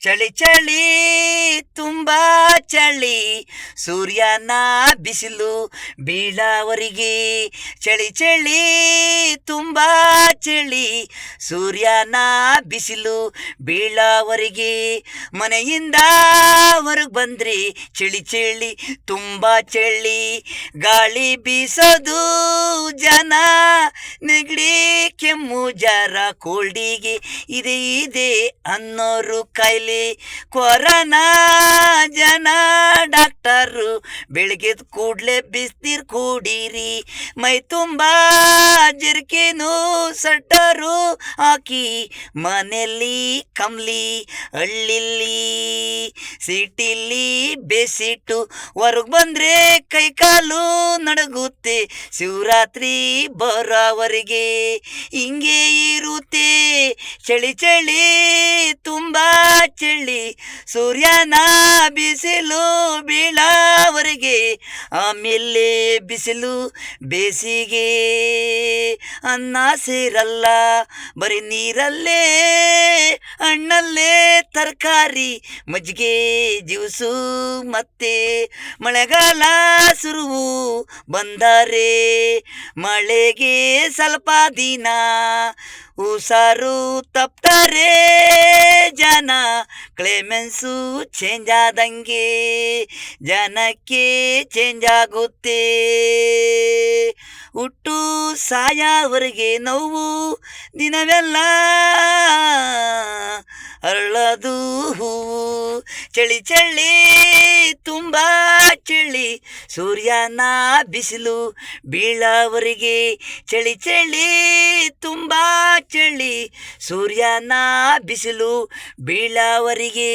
ಚಳಿ ಚಳಿ, ತುಂಬಾ ಚಳಿ. ಸೂರ್ಯನ ಬಿಸಿಲು ಬೀಳಾವರಿಗೆ. ಚಳಿ ಚಳಿ, ತುಂಬಾ ಚಳಿ. ಸೂರ್ಯನ ಬಿಸಿಲು ಬೀಳಾವರಿಗೆ. ಮನೆಯಿಂದ ಹೊರಗೆ ಬಂದ್ರಿ ಚಳಿ ಚಳಿ, ತುಂಬಾ ಚಳಿ. ಗಾಳಿ ಬೀಸೋದು ಜನ. ನೆಗಡಿ ಕೆಮ್ಮು ಜರ ಕೋಲ್ಡಿಗೆ ಇದೆ ಇದೆ ಅನ್ನೋರು ಕಾಯಿಲೆ ಕೊರೋನಾ ಜನ ಡಾಕ್ಟರು ಬೆಳಗ್ಗೆದ್ ಕೂಡ್ಲೇ ಬಿಸ್ತೀರ್ ಕೂಡಿರಿ. ಮೈ ತುಂಬ ನೋ ಸಟ್ಟರು ಹಾಕಿ. ಮನೆಯಲ್ಲಿ ಕಮ್ಲಿ ಹಳ್ಳಿಲಿ ಸಿಟಿಲಿ ಬೇಸಿಟ್ಟು ಹೊರಗೆ ಬಂದ್ರೆ ಕೈ ಕಾಲು ನಡಗುತ್ತೆ. ಶಿವರಾತ್ರಿ ಬರೋವರೆಗೆ ಹಿಂಗೆ ಇರುತ್ತೆ. ಚಳಿ ಚಳಿ, ತುಂಬಾ ಚಳಿ. ಸೂರ್ಯನ ಬಿಸಿಲು ಬೀಳವರೆಗೆ ಆಮೇಲೆ ಬಿಸಿಲು, ಬೇಸಿಗೆ. ಅನ್ನ ಸೇರಲ್ಲ, ಬರೀ ನೀರಲ್ಲೇ, ಹಣ್ಣಲ್ಲೇ ತರಕಾರಿ, ಮಜ್ಜಿಗೆ, ಜ್ಯೂಸು ಮತ್ತೆ ಮಳೆಗಾಲ ಸುರುವು ಬಂದರೆ. ಮಳೆಗೆ ಸ್ವಲ್ಪ ದಿನ ಉಸಾರು ತಪ್ತಾರೆ ಜನ. ಕ್ಲೇಮೆನ್ಸು ಚೇಂಜ್ ಆದಂಗೆ ಜನಕ್ಕೆ ಚೇಂಜ್ ಆಗುತ್ತೆ. ಹುಟ್ಟು ಸಾಯವರೆಗೆ ನೋವು ದಿನವೆಲ್ಲ ಅರಳದು ಹೂವು. ಚಳಿ ಚಳಿ ತುಂಬ ಚಳಿ. ಸೂರ್ಯನ ಬಿಸಿಲು ಬೀಳವರಿಗೆ ಚಳಿ ಚಳಿ ತುಂಬ ಚಳಿ. ಸೂರ್ಯನ ಬಿಸಿಲು ಬೀಳವರೆಗೆ